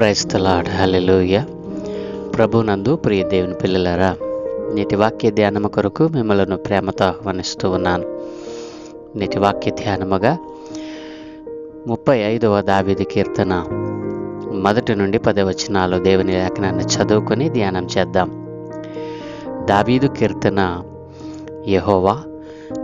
క్రైస్తలాడ్ hallelujah ప్రభునందు ప్రియ దేవుని పిల్లలారా నేటి వాక్య ధ్యానము కొరకు మిమ్మలను ప్రేమతో ఆహ్వానిస్తూ ఉన్నాను. నేటి వాక్య ధ్యానముగా ముప్పై ఐదవ దావిది కీర్తన మొదటి నుండి పదవచనాలు దేవుని లేఖనాన్ని చదువుకొని ధ్యానం చేద్దాం. దావీదు కీర్తన యహోవా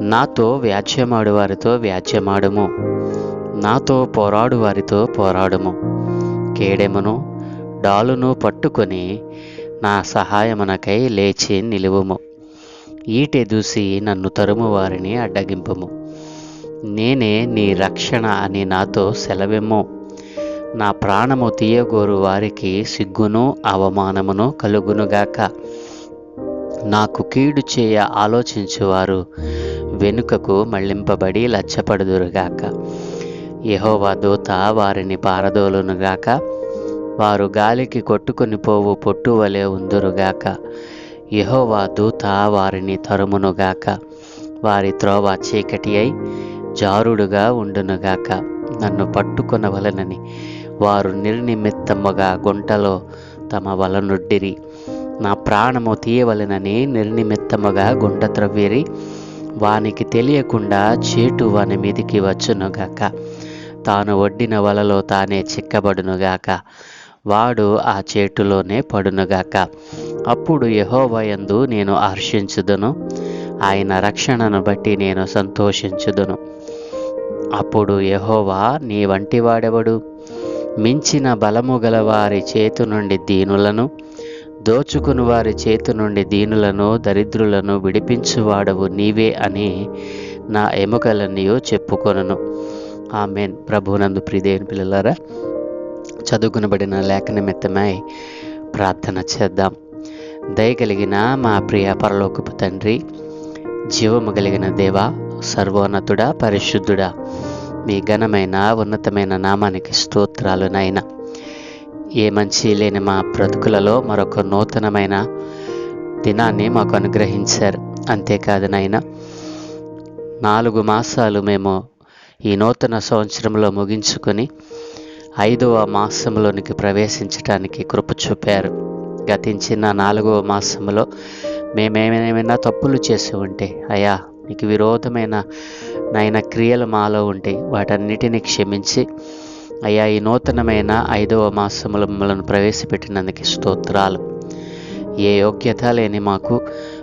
నాతో వ్యాజ్యమాడు వారితో వ్యాజ్యమాడుము. నాతో పోరాడు వారితో పోరాడము. కేడెమును డాలును పట్టుకొని నా సహాయమునకై లేచి నిలువుము. ఈటెదూసి నన్ను తరుము వారిని అడ్డగింపుము. నేనే నీ రక్షణ అని నాతో సెలవెమ్ము. నా ప్రాణము తీయగోరు వారికి సిగ్గును అవమానమును కలుగునుగాక. నాకు కీడు చేయ ఆలోచించువారు వెనుకకు మళ్ళింపబడి లచ్చపడుదురుగాక. యహోవా దూత వారిని పారదోలునుగాక వారు గాలికి కొట్టుకుని పోవు పొట్టు వలె ఉందురుగాక యహోవా దూత వారిని తరుమునుగాక వారి త్రోవ చీకటి అయి జారుడుగా ఉండునుగాక నన్ను పట్టుకొనవలనని వారు నిర్నిమిత్తముగా గుంటలో తమ వలనుడ్డిరి నా ప్రాణము తీయవలనని నిర్నిమిత్తముగా గుంట త్రవ్విరి. వానికి తెలియకుండా చేటు వాని మీదికి వచ్చునుగాక తాను ఒడ్డిన వలలో తానే చిక్కబడునుగాక. వాడు ఆ చేటులోనే పడునుగాక. అప్పుడు యహోవయందు నేను హర్షించుదును. ఆయన రక్షణను బట్టి నేను సంతోషించుదును. అప్పుడు యహోవా నీ వంటి వాడెవడు మించిన బలము గల వారి చేతు నుండి దీనులను దోచుకుని వారి చేతు నుండి దీనులను దరిద్రులను విడిపించువాడవు నీవే అని నా ఎముకలన్నయో చెప్పుకొనను. ఆమెన్. ప్రభునందు ప్రిదేని పిల్లలారా చదువుకునబడిన లేఖ నిమిత్తమై ప్రార్థన చేద్దాం. దయగలిగిన మా ప్రియ పరలోకపు తండ్రి జీవము కలిగిన దేవ సర్వోన్నతుడా పరిశుద్ధుడా మీ ఘనమైన ఉన్నతమైన నామానికి స్తోత్రాలు నాయన. ఏ మంచి లేని మా బ్రతుకులలో మరొక నూతనమైన దినాన్ని మాకు అనుగ్రహించారు. అంతేకాదు నాయన నాలుగు మాసాలు మేము ఈ నూతన సంవత్సరంలో ముగించుకొని ఐదవ మాసంలోనికి ప్రవేశించడానికి కృప చూపారు. గతించిన నాలుగవ మాసంలో మేమేమైనా తప్పులు చేసి ఉంటే అయా నీకు విరోధమైన నాయన క్రియలు మాలో ఉంటే వాటన్నిటిని క్షమించి అయ్యా ఈ నూతనమైన ఐదవ మాసములు మమ్మల్ని ప్రవేశపెట్టినందుకు స్తోత్రాలు. ఏ యోగ్యత లేని మాకు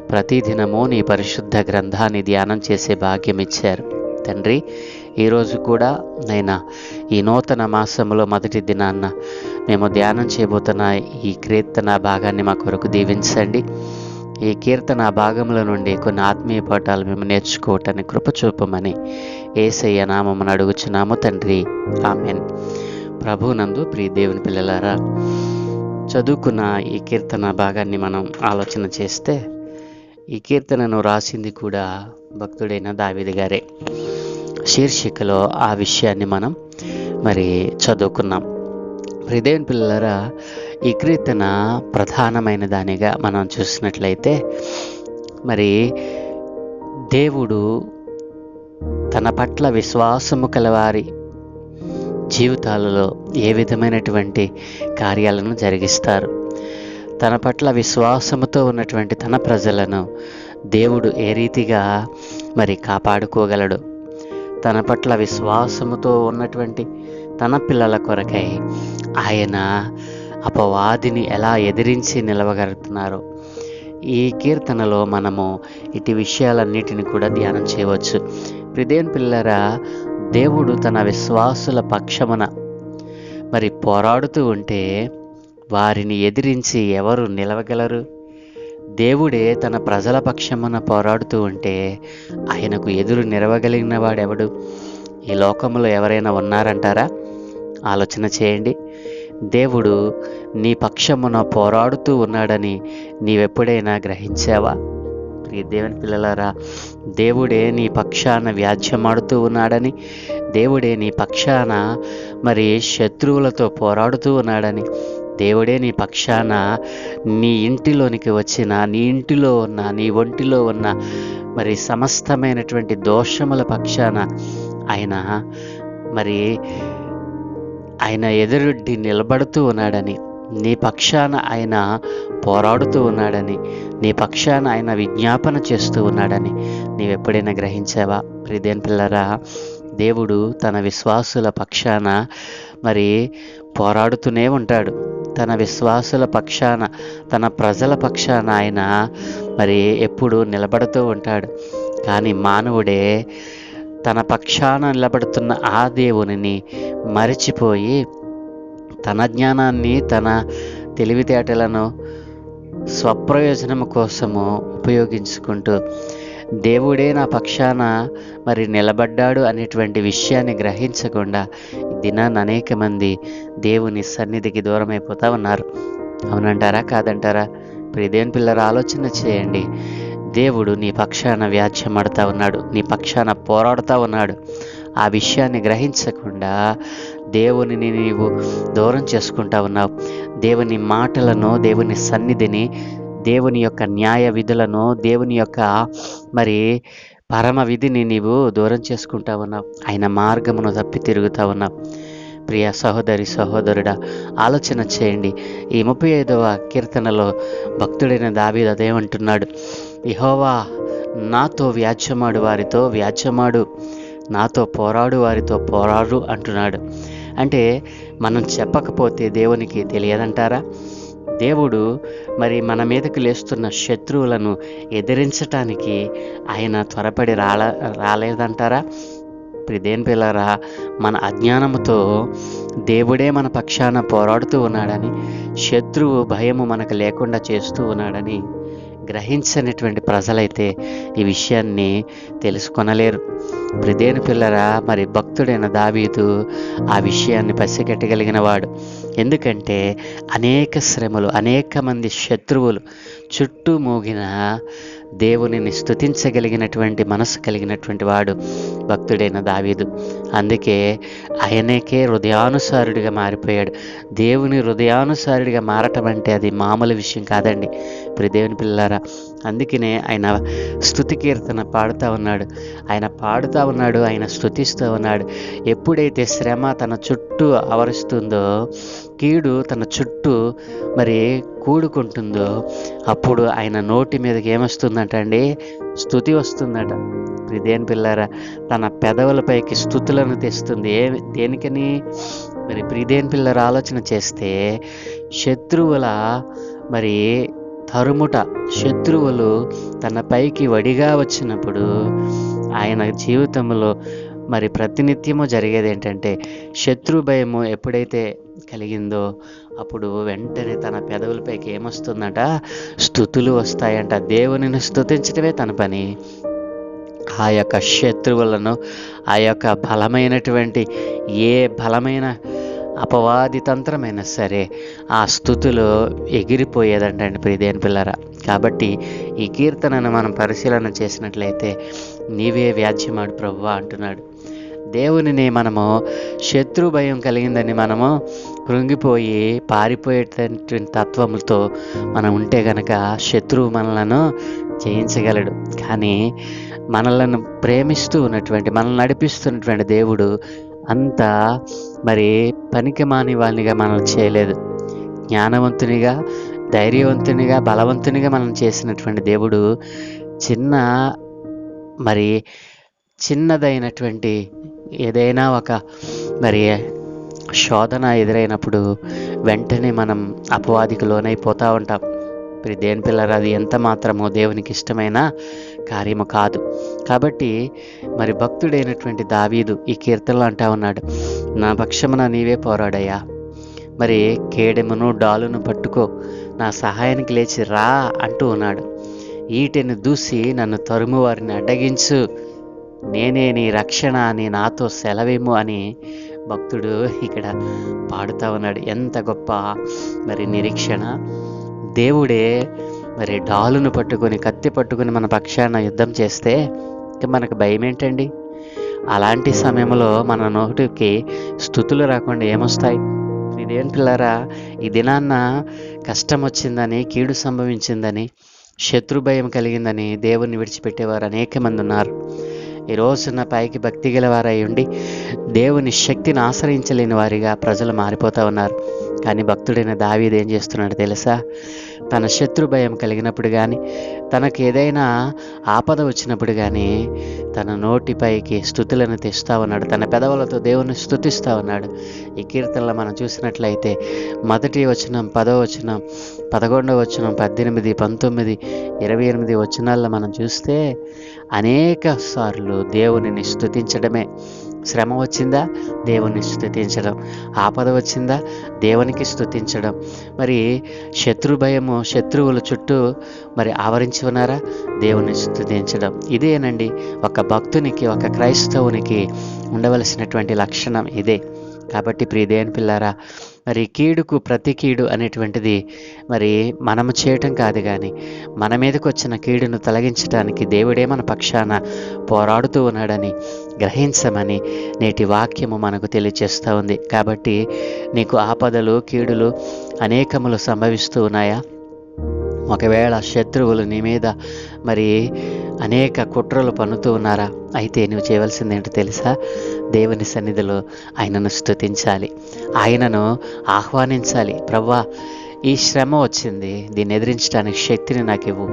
ప్రతిదినము నీ పరిశుద్ధ గ్రంథాన్ని ధ్యానం చేసే భాగ్యం ఇచ్చారు తండ్రి ఈరోజు కూడా నైనా ఈ నూతన మాసంలో మొదటి దినాన్న మేము ధ్యానం చేయబోతున్న ఈ కీర్తన భాగాన్ని మా కొరకు దీవించండి. ఈ కీర్తన భాగంలో నుండి కొన్ని ఆత్మీయ పాఠాలు మేము నేర్చుకోవటాన్ని కృపచూపమని ఏసయ్య నామమును అడుగుచున్నాము తండ్రి. ఆమెన్. ప్రభునందు ప్రియ దేవుని పిల్లలారా చదువుకున్న ఈ కీర్తన భాగాన్ని మనం ఆలోచన చేస్తే ఈ కీర్తనను రాసింది కూడా భక్తుడైన దావిది గారే. శీర్షికలో ఆ విషయాన్ని మనం మరి చదువుకున్నాం. హృదయం పిల్లరా ఈ కీర్తన ప్రధానమైన దానిగా మనం చూసినట్లయితే మరి దేవుడు తన పట్ల విశ్వాసము కలవారి జీవితాలలో ఏ విధమైనటువంటి కార్యాలను జరిగిస్తారు? తన పట్ల విశ్వాసముతో ఉన్నటువంటి తన ప్రజలను దేవుడు ఏ రీతిగా మరి కాపాడుకోగలడు? తన పట్ల విశ్వాసముతో ఉన్నటువంటి తన పిల్లల కొరకై ఆయన అపవాదిని ఎలా ఎదిరించి నిలవగలుగుతున్నారో ఈ కీర్తనలో మనము ఇటు విషయాలన్నిటిని కూడా ధ్యానం చేయవచ్చు. ప్రిదేన్ పిల్లరా దేవుడు తన విశ్వాసుల పక్షమున మరి పోరాడుతూ ఉంటే వారిని ఎదిరించి ఎవరు నిలవగలరు? దేవుడే తన ప్రజల పక్షమున పోరాడుతూ ఉంటే ఆయనకు ఎదురు నిలవగలిగిన వాడెవడు? ఈ లోకంలో ఎవరైనా ఉన్నారంటారా? ఆలోచన చేయండి. దేవుడు నీ పక్షమున పోరాడుతూ ఉన్నాడని నీవెప్పుడైనా గ్రహించావా? ప్రియ దేవుని పిల్లలారా దేవుడే నీ పక్షాన వ్యాధ్యమాడుతూ ఉన్నాడని దేవుడే నీ పక్షాన మరి శత్రువులతో పోరాడుతూ ఉన్నాడని దేవుడే నీ పక్షాన నీ ఇంటిలోనికి వచ్చిన నీ ఇంటిలో ఉన్న నీ ఒంటిలో ఉన్న మరి సమస్తమైనటువంటి దోషముల పక్షాన ఆయన మరి ఆయన ఎదురుడ్డి నిలబడుతూ ఉన్నాడని నీ పక్షాన ఆయన పోరాడుతూ ఉన్నాడని నీ పక్షాన ఆయన విజ్ఞాపన చేస్తూ ఉన్నాడని నీవెప్పుడైనా గ్రహించావా? ప్రిదేన్ పిల్లరా దేవుడు తన విశ్వాసుల పక్షాన మరి పోరాడుతూనే ఉంటాడు. తన విశ్వాసుల పక్షాన తన ప్రజల పక్షాన ఆయన మరి ఎప్పుడు నిలబడుతూ ఉంటాడు. కానీ మానవుడే తన పక్షాన నిలబడుతున్న ఆ దేవునిని మరిచిపోయి తన జ్ఞానాన్ని తన తెలివితేటలను స్వప్రయోజనం కోసము ఉపయోగించుకుంటూ దేవుడే నా పక్షాన మరి నిలబడ్డాడు అనేటువంటి విషయాన్ని గ్రహించకుండా దినాన్ని అనేక మంది దేవుని సన్నిధికి దూరం ఉన్నారు. అవునంటారా? కాదంటారా? ప్రిదేన్ పిల్లలు ఆలోచన చేయండి. దేవుడు నీ పక్షాన వ్యాధ్యమడతా ఉన్నాడు నీ పక్షాన పోరాడుతూ ఉన్నాడు. ఆ విషయాన్ని గ్రహించకుండా దేవునిని నీవు దూరం చేసుకుంటా ఉన్నావు. దేవుని మాటలను దేవుని సన్నిధిని దేవుని యొక్క న్యాయ విధులను దేవుని యొక్క మరి పరమ విధిని నీవు దూరం చేసుకుంటా ఉన్నావు. ఆయన మార్గమును తప్పి తిరుగుతా ఉన్నావు. ప్రియ సహోదరి సహోదరుడా ఆలోచన చేయండి. ఈ ముప్పై ఐదవ కీర్తనలో భక్తుడైన దావీదు అదేమంటున్నాడు ఇహోవా నాతో వ్యాజ్యమాడు వారితో వ్యాజ్యమాడు నాతో పోరాడు వారితో పోరాడు అంటున్నాడు. అంటే మనం చెప్పకపోతే దేవునికి తెలియదంటారా? దేవుడు మరి మన మీదకు లేస్తున్న శత్రువులను ఎదిరించటానికి ఆయన త్వరపడి రాల రాలేదంటారా? ప్రిదేన్ పిల్లరా మన అజ్ఞానముతో దేవుడే మన పక్షాన పోరాడుతూ ఉన్నాడని శత్రువు భయము మనకు లేకుండా చేస్తూ ఉన్నాడని గ్రహించనటువంటి ప్రజలైతే ఈ విషయాన్ని తెలుసుకొనలేరు. ప్రదేని పిల్లరా మరి భక్తుడైన దావీదు ఆ విషయాన్ని పసిగట్టగలిగిన వాడు. ఎందుకంటే అనేక శ్రమలు అనేక మంది శత్రువులు చుట్టూ మోగిన దేవునిని స్తుతించగలిగినటువంటి మనసు కలిగినటువంటి వాడు భక్తుడైన దావీదు. అందుకే ఆయనకే హృదయానుసారుడిగా మారిపోయాడు. దేవుని హృదయానుసారుడిగా మారటం అంటే అది మామూలు విషయం కాదండి. ఇప్పుడు దేవుని పిల్లారా అందుకనే ఆయన స్థుతి కీర్తన పాడుతూ ఉన్నాడు. ఆయన పాడుతూ ఉన్నాడు ఆయన స్థుతిస్తూ ఉన్నాడు. ఎప్పుడైతే శ్రమ తన చుట్టూ ఆవరిస్తుందో కీడు తన చుట్టూ మరి కూడుకుంటుందో అప్పుడు ఆయన నోటి మీదకి ఏమొస్తుందంట అండి? స్థుతి వస్తుందట. దేని పిల్లారా తన పెదవులపైకి స్థుతులను తెస్తుంది. ఏ దేనికని? మరి ప్రిదేన్ పిల్లర ఆలోచన చేస్తే శత్రువుల మరి తరుముట శత్రువులు తన పైకి వడిగా వచ్చినప్పుడు ఆయన జీవితంలో మరి ప్రతినిత్యము జరిగేది ఏంటంటే శత్రు భయము ఎప్పుడైతే కలిగిందో అప్పుడు వెంటనే తన పెదవులపైకి ఏమొస్తుందట? స్థుతులు వస్తాయంట. దేవునిని స్థుతించడమే తన పని. ఆ యొక్క శత్రువులను ఆ యొక్క బలమైనటువంటి ఏ బలమైన అపవాది తంత్రమైనా సరే ఆ స్థుతులు ఎగిరిపోయేదంటండి ప్రియదేని పిల్లరా కాబట్టి ఈ కీర్తనను మనం పరిశీలన చేసినట్లయితే నీవే వ్యాజ్యమాడు ప్రవ్వా అంటున్నాడు. దేవునిని మనము శత్రు భయం కలిగిందని మనము కృంగిపోయి పారిపోయేటటువంటి తత్వములతో మనం ఉంటే గనక శత్రువు మనలను జయించగలడు. కానీ మనలను ప్రేమిస్తూ ఉన్నటువంటి మనల్ని నడిపిస్తున్నటువంటి దేవుడు అంత మరి పనికి మాని వాళ్ళనిగా మనల్ని చేయలేదు. జ్ఞానవంతునిగా ధైర్యవంతునిగా బలవంతునిగా మనం చేసినటువంటి దేవుడు చిన్న మరి చిన్నదైనటువంటి ఏదైనా ఒక మరి శోధన ఎదురైనప్పుడు వెంటనే మనం అపవాదికి లోనైపోతూ ఉంటాం. మరి దేని పిల్లలు అది ఎంత మాత్రమో దేవునికి ఇష్టమైన కార్యము కాదు. కాబట్టి మరి భక్తుడైనటువంటి దావీదు ఈ కీర్తనలో అంటా ఉన్నాడు నా పక్షమున నీవే పోరాడయ్యా. మరి కేడెమును డాలును పట్టుకో. నా సహాయానికి లేచి రా అంటూ ఉన్నాడు. ఈటెను దూసి నన్ను తరుము వారిని అడ్డగించు. నేనే నీ రక్షణ అని నాతో సెలవేమో అని భక్తుడు ఇక్కడ పాడుతూ ఉన్నాడు. ఎంత గొప్ప మరి నిరీక్షణ. దేవుడే మరి డాలును పట్టుకొని కత్తి పట్టుకొని మన పక్షాన యుద్ధం చేస్తే మనకు భయం ఏంటండి? అలాంటి సమయంలో మన నోటికి స్థుతులు రాకుండా ఏమొస్తాయి? ఇదేం పిల్లరా ఈ దినాన్న కష్టం వచ్చిందని కీడు సంభవించిందని శత్రు భయం కలిగిందని దేవుణ్ణి విడిచిపెట్టేవారు అనేక మంది ఉన్నారు. ఈ రోజున పైకి భక్తి గలవారై ఉండి దేవుని శక్తిని ఆశ్రయించలేని వారిగా ప్రజలు మారిపోతూ ఉన్నారు. కానీ భక్తుడైన దావీది ఏం చేస్తున్నాడు తెలుసా? తన శత్రు భయం కలిగినప్పుడు కానీ తనకు ఏదైనా ఆపద వచ్చినప్పుడు కానీ తన నోటిపైకి స్థుతులను తెస్తా ఉన్నాడు. తన పెదవులతో దేవుని స్థుతిస్తూ ఉన్నాడు. ఈ కీర్తనలో మనం చూసినట్లయితే మొదటి వచనం పదో వచనం పదకొండవ వచనం పద్దెనిమిది పంతొమ్మిది ఇరవై ఎనిమిది వచనాల్లో మనం చూస్తే అనేక సార్లు దేవునిని స్థుతించడమే. శ్రమ వచ్చిందా? దేవుని స్థుతించడం ఆపద వచ్చిందా? దేవునికి స్థుతించడం మరి శత్రు భయము శత్రువుల చుట్టూ మరి ఆవరించి ఉన్నారా? దేవుని స్థుతించడం ఇదేనండి ఒక భక్తునికి ఒక క్రైస్తవునికి ఉండవలసినటువంటి లక్షణం ఇదే. కాబట్టి ప్రియదేని పిల్లారా మరి కీడుకు ప్రతి కీడు అనేటువంటిది మరి మనము చేయటం కాదు కానీ మన మీదకి వచ్చిన కీడును తొలగించడానికి దేవుడే మన పక్షాన పోరాడుతూ ఉన్నాడని గ్రహించమని నేటి వాక్యము మనకు తెలియచేస్తూ ఉంది. కాబట్టి నీకు ఆపదలు కీడులు అనేకములు సంభవిస్తూ ఉన్నాయా? ఒకవేళ శత్రువులు నీ మీద మరి అనేక కుట్రలు పన్నుతూ ఉన్నారా? అయితే నువ్వు చేయవలసింది ఏంటో తెలుసా? దేవుని సన్నిధిలో ఆయనను స్తుతించాలి. ఆయనను ఆహ్వానించాలి. ప్రవ్వా ఈ శ్రమ వచ్చింది. దీన్ని ఎదిరించడానికి శక్తిని నాకు ఇవ్వు.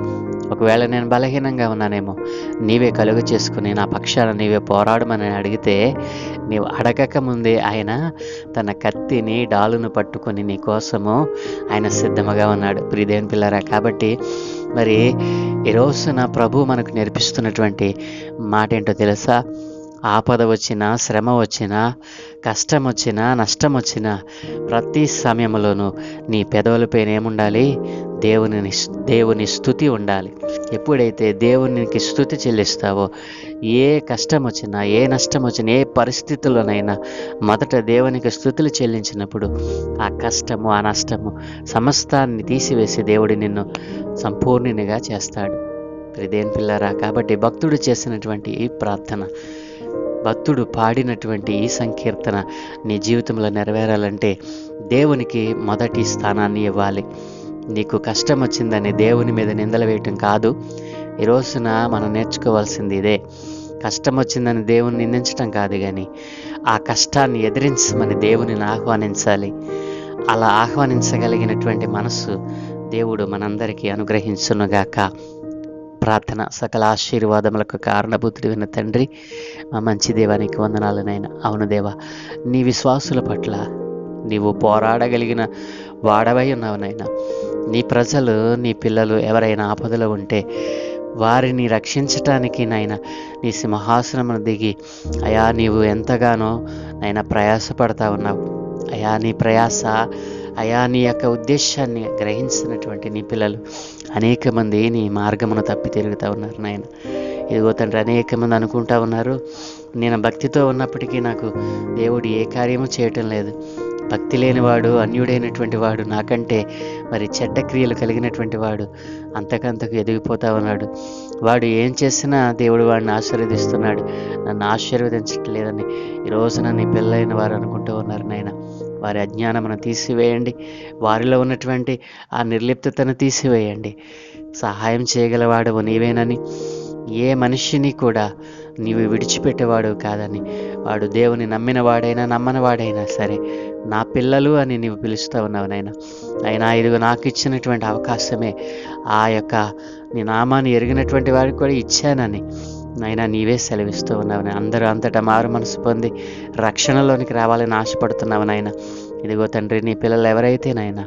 ఒకవేళ నేను బలహీనంగా ఉన్నానేమో నీవే కలుగు చేసుకుని నా పక్షాన నీవే పోరాడమని అడిగితే నీవు అడగక ముందే ఆయన తన కత్తిని డాలును పట్టుకొని నీ కోసము ఆయన సిద్ధముగా ఉన్నాడు. ప్రియదేవుని పిల్లరా కాబట్టి మరి ఈరోజు నా ప్రభు మనకు నేర్పిస్తున్నటువంటి మాట ఏంటో తెలుసా? ఆపద వచ్చినా శ్రమ వచ్చినా కష్టం వచ్చినా నష్టం వచ్చినా ప్రతి సమయంలోనూ నీ పెదవులపైన ఏముండాలి? దేవుని దేవుని స్థుతి ఉండాలి. ఎప్పుడైతే దేవునికి స్థుతి చెల్లిస్తావో ఏ కష్టం వచ్చినా ఏ నష్టం వచ్చినా ఏ పరిస్థితుల్లోనైనా మొదట దేవునికి స్థుతులు చెల్లించినప్పుడు ఆ కష్టము ఆ నష్టము సమస్తాన్ని తీసివేసి దేవుడు నిన్ను సంపూర్ణినిగా చేస్తాడు. ప్రిదేన్ పిల్లరా కాబట్టి భక్తుడు చేసినటువంటి ఈ ప్రార్థన భక్తుడు పాడినటువంటి ఈ సంకీర్తన నీ జీవితంలో నెరవేరాలంటే దేవునికి మొదటి స్థానాన్ని ఇవ్వాలి. నీకు కష్టం వచ్చిందని దేవుని మీద నిందలు వేయటం కాదు. ఈ రోజున మనం నేర్చుకోవాల్సింది ఇదే. కష్టం వచ్చిందని దేవుని నిందించటం కాదు కానీ ఆ కష్టాన్ని ఎదిరించమని దేవునిని ఆహ్వానించాలి. అలా ఆహ్వానించగలిగినటువంటి మనసు దేవుడు మనందరికీ అనుగ్రహించునుగాక. ప్రార్థన సకల ఆశీర్వాదములకు కారణభూతుడివిన తండ్రి మా మంచి దేవానికి వందనాలనైనా అవును దేవా నీ విశ్వాసుల పట్ల నీవు పోరాడగలిగిన వాడవై ఉన్నావు నాయన. నీ ప్రజలు నీ పిల్లలు ఎవరైనా ఆపదలో ఉంటే వారిని రక్షించటానికి నాయన నీ సింహాసనమును దిగి అయా నీవు ఎంతగానో నాయన ప్రయాసపడతా ఉన్నావు. అయా నీ ప్రయాస అయా నీ యొక్క ఉద్దేశాన్ని గ్రహించినటువంటి నీ పిల్లలు అనేక మంది నీ మార్గమును తప్పి తిరుగుతూ ఉన్నారు నాయన. ఇదిగో తండ్రి అనేక మంది అనుకుంటా ఉన్నారు. నేను భక్తితో ఉన్నప్పటికీ నాకు దేవుడు ఏ కార్యము చేయటం లేదు. భక్తి లేనివాడు అన్యుడైనటువంటి వాడు నాకంటే మరి చెడ్డ క్రియలు కలిగినటువంటి వాడు అంతకంతకు ఎదిగిపోతా ఉన్నాడు. వాడు ఏం చేసినా దేవుడు వాడిని ఆశీర్వదిస్తున్నాడు. నన్ను ఆశీర్వదించట్లేదని ఈ నన్ను నీ పెళ్ళైన వారు అనుకుంటూ ఉన్నారు నాయన. వారి అజ్ఞానమును తీసివేయండి. వారిలో ఉన్నటువంటి ఆ నిర్లిప్తతను తీసివేయండి. సహాయం చేయగలవాడు నీవేనని. ఏ మనిషిని కూడా నీవు విడిచిపెట్టేవాడు కాదని. వాడు దేవుని నమ్మిన వాడైనా నమ్మని వాడైనా సరే నా పిల్లలు అని నీవు పిలుస్తూ ఉన్నావు నాయన. అయినా ఇదిగో నాకు ఇచ్చినటువంటి అవకాశమే. ఆ యొక్క నీ నామాన్ని ఎరిగినటువంటి వారికి కూడా ఇచ్చానని నాయన నీవే సెలవిస్తూ ఉన్నావు అందరూ అంతటా మారు మనసు పొంది రక్షణలోనికి రావాలని ఆశపడుతున్నావు నాయన. ఇదిగో తండ్రి నీ పిల్లలు ఎవరైతే నాయన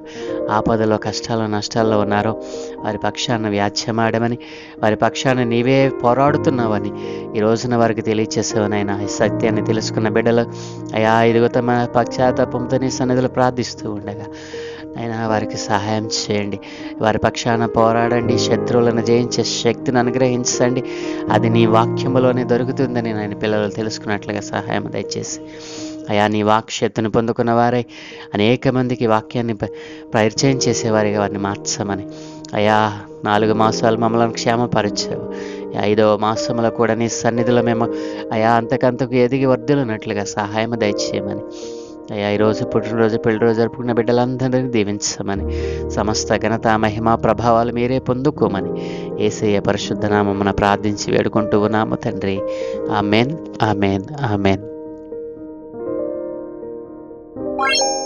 ఆపదలో కష్టాలు నష్టాల్లో ఉన్నారో వారి పక్షాన వ్యాధ్యమాడమని వారి పక్షాన నీవే పోరాడుతున్నావని ఈ రోజున వారికి తెలియచేసావు నాయన. ఈ సత్యాన్ని తెలుసుకున్న బిడ్డలు అయా ఇదిగో తమ పశ్చాత్తాపంతో నీ సన్నిధిలో ప్రార్థిస్తూ ఉండగా అయినా వారికి సహాయం చేయండి. వారి పక్షాన పోరాడండి శత్రువులను జయించే శక్తిని అనుగ్రహించండి. అది నీ వాక్యములోనే దొరుకుతుందని నేను పిల్లలు తెలుసుకున్నట్లుగా సహాయం దయచేసి అయా నీ వాక్శక్తిని పొందుకున్న వారై అనేక మందికి వాక్యాన్ని పరిచయం చేసేవారిగా వారిని మార్చమని. అయా నాలుగు మాసాలు మమ్మల్ని క్షేమపరిచావు. ఐదవ మాసంలో కూడా నీ సన్నిధిలో మేము అయా అంతకంతకు ఎదిగి వర్ధులున్నట్లుగా సహాయం దయచేయమని. అయ్యా ఈరోజు పుట్టినరోజు పెళ్ళి రోజు జరుపుకున్న బిడ్డలందరినీ దీవించమని. సమస్త ఘనత మహిమ ప్రభావాలు మీరే పొందుకోమని. ఏసయ్య పరిశుద్ధ నామమున ప్రార్థించి వేడుకుంటూ ఉన్నాము తండ్రి. ఆమెన్ ఆమెన్ ఆమెన్. Bye.